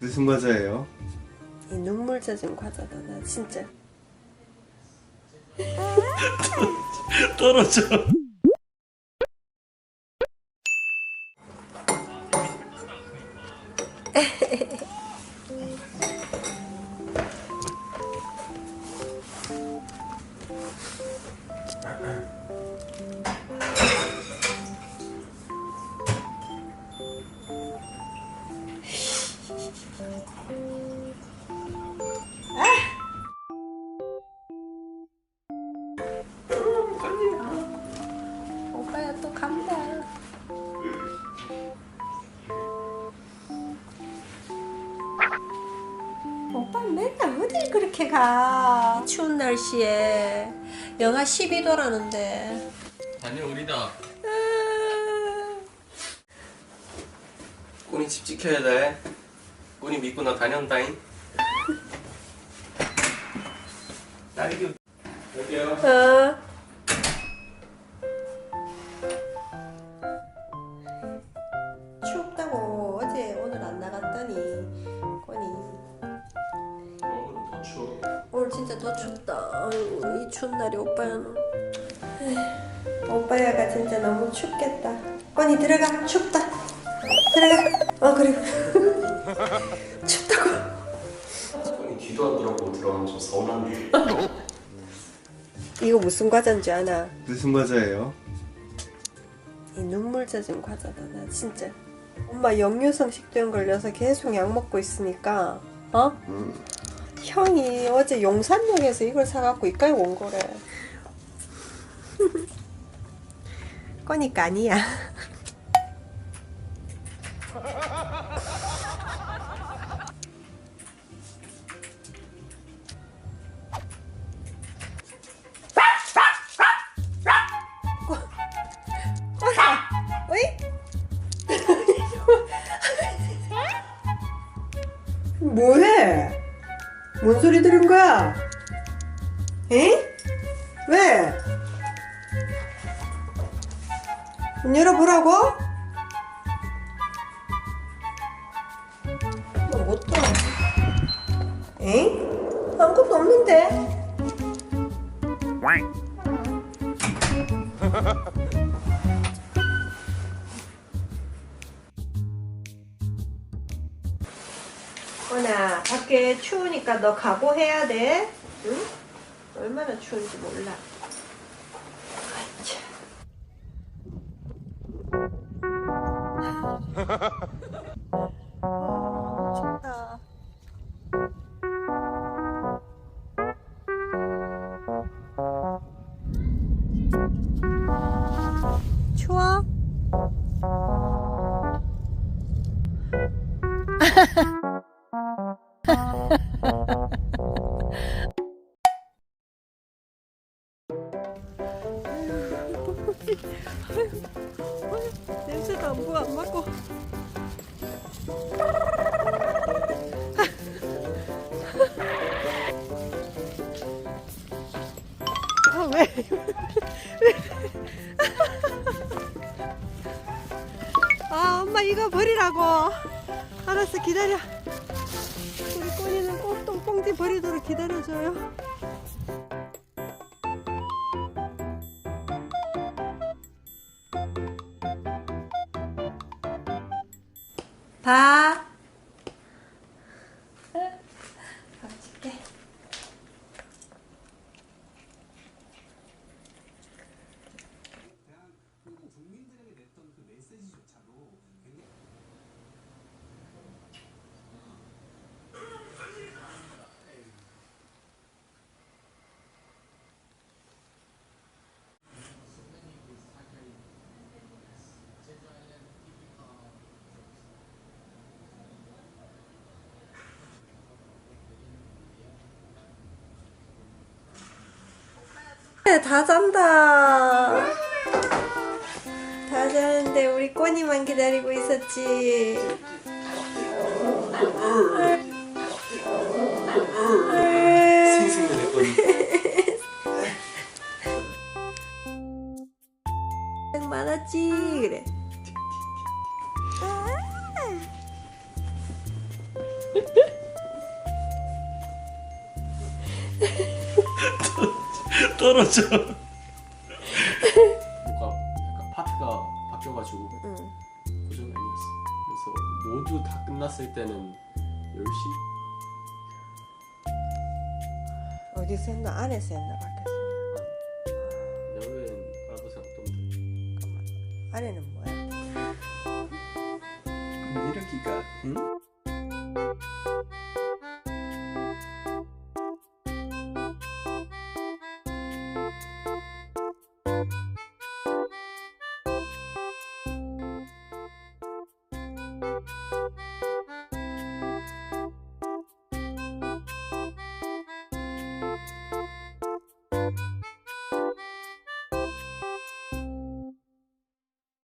무슨 과자예요? 이 눈물 젖은 과자다 나 진짜 떨어져. 간다 오빠 맨날 어딜 그렇게 가 추운 날씨에 영하 12도라는데 다녀오리다. 꼬니 집 지켜야 돼. 꼬니 믿고 너 다녀온다잉. 딸기. 여기요. 어. 추워. 오늘 진짜 더 춥다 아이고 이 추운 날에 오빠야는 에휴, 오빠야가 진짜 너무 춥겠다 꼬니 들어가 춥다 들어가 어 그래 춥다고 꼬니 뒤도 안 돌아보고 들어가면 좀 서운한데. 이거 무슨 과자인지 아나? 무슨 과자예요? 이 눈물 젖은 과자다 나 진짜 엄마 역류성 식도염 걸려서 계속 약 먹고 있으니까 어? 형이 어제 용산역에서 이걸 사갖고 이까지 온 거래 거니까 아니야? 뭐해? 뭔 소리 들은 거야? 에? 왜? 문 열어보라고? 너못 들어. 에? 아무것도 없는데? 어나 밖에 추우니까 너 각오해야 돼. 응? 얼마나 추운지 몰라. 아차. 냄새도 안 보고 안 맡고. 아 왜? 아 엄마 이거 버리라고. 알았어 기다려. 우리 꼬니는 꼭 똥봉지 버리도록 기다려줘요. Ah. 네, 다 잔다. 다 자는데 우리 꼬니만 기다리고 있었지. 생생해 꼬니. 많았지 그래. 떨어져. 뭔가 약간 파트가 바뀌어가지고 응. 고정이 아니었어. 그래서 모두 다 끝났을 때는 10시? 어디서 했나? 안에서 했나? 밖에서 했나? 야외엔 알바생 없던데. 잠깐만. 안에는 뭐야? 근데 이러기가 응? you